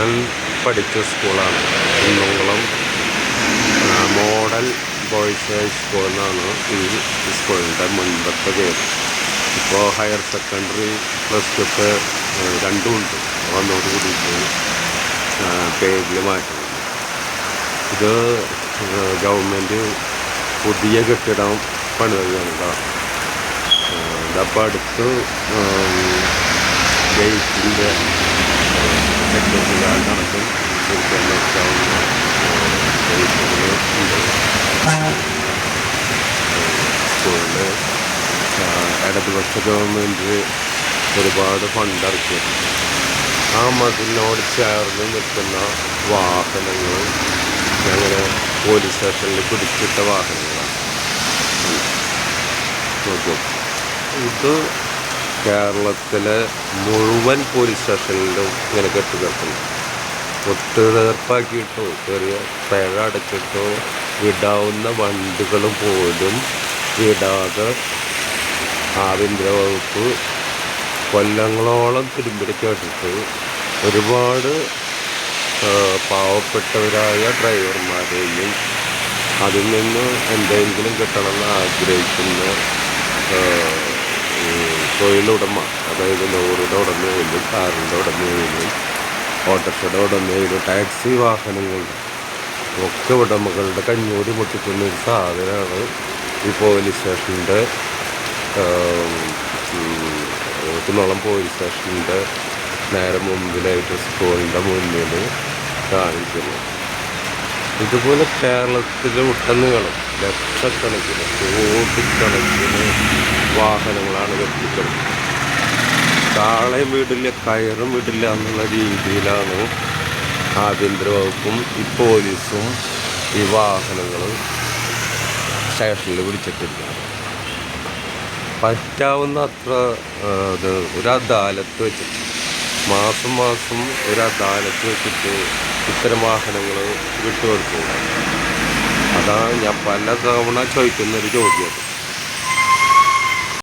ഞാൻ പഠിച്ച സ്കൂളാണ്. Kunnamkulam model boys high school എന്നാണ് ഈ സ്കൂളിന്റെ മുൻപത്തെ പേര്. ഇപ്പോൾ ഹയർ സെക്കൻഡറി പ്ലസ് ടു ഒക്കെ ആ, രണ്ടും ഉണ്ട്. വന്നോട് കൂടിയിട്ട് പേരിൽ മാറ്റുന്നുണ്ട് ഇത് ഗവൺമെന്റ് പുതിയ കെട്ടിടം പണിതാണ് ഇതപ്പോൾ അടുത്ത് ഗേറ്റിന്റെ ഇടതുപക്ഷ ഗവൺമെന്റ് ഒരുപാട് ഫണ്ട് ഇറക്കി ആ മതിലിനോട് ചേർന്ന് നിൽക്കുന്ന വാഹനങ്ങൾ ഞങ്ങൾ പോലീസ് സ്റ്റേഷനിൽ പിടിച്ചിട്ട വാഹനങ്ങളാണ് ഇത് കേരളത്തിലെ മുഴുവൻ പോലീസ് സ്റ്റേഷനിലും ഇങ്ങനെ കെട്ടുകിടക്കുന്നു ഒത്തുതീർപ്പാക്കിയിട്ടോ ചെറിയ പിഴ അടച്ചിട്ടോ വിടാവുന്ന വണ്ടികൾ പോലും വിടാതെ ആഭ്യന്തര വകുപ്പ് കൊല്ലങ്ങളോളം തിരുമ്പിടിച്ചിട്ട് ഒരുപാട് പാവപ്പെട്ടവരായ ഡ്രൈവർമാരെയും അതിൽ നിന്ന് എന്തെങ്കിലും കിട്ടണമെന്ന് ആഗ്രഹിക്കുന്ന തൊഴിലുടമ അതായത് ലോറിയുടെ ഉടമയായാലും കാറിന്റെ ഉടമയായാലും ഓട്ടോറിക്ഷയുടെ ഉടമയായാലും ടാക്സി വാഹനങ്ങളുടെ ഒക്കെ ഉടമകളുടെ കഞ്ഞൂരി പൊട്ടിക്കുന്ന ഒരു സാധനമാണ് ഈ പോലീസ് സ്റ്റേഷന്റെ കുന്നോളം പോലീസ് സ്റ്റേഷന്റെ നേരെ മുമ്പിലായിട്ട് സ്കൂളിന്റെ മുന്നിൽ കാണിക്കുന്നത്. ഇതുപോലെ കേരളത്തിലെ ഉടനീളം ലക്ഷക്കണക്കിന് കോടിക്കണക്കിന് വാഹനങ്ങളാണ് വെട്ടിക്കുന്നത് താളയും വീടില്ല കയറും വീടില്ല എന്നുള്ള രീതിയിലാണ് ആഭ്യന്തര വകുപ്പും ഈ പോലീസും ഈ വാഹനങ്ങൾ സ്റ്റേഷനിൽ പിടിച്ചിട്ടിരിക്കുന്നത് പറ്റാവുന്ന അത്ര ഇത് ഒരു അദാലത്ത് വെച്ചിട്ട് മാസം മാസം ഒരു അദാലത്ത് വെച്ചിട്ട് ഇത്തരം വാഹനങ്ങൾ വിട്ടുകൊടുക്കുക അതാണ് ഞാൻ പല തവണ ചോദിക്കുന്ന ഒരു ചോദ്യം.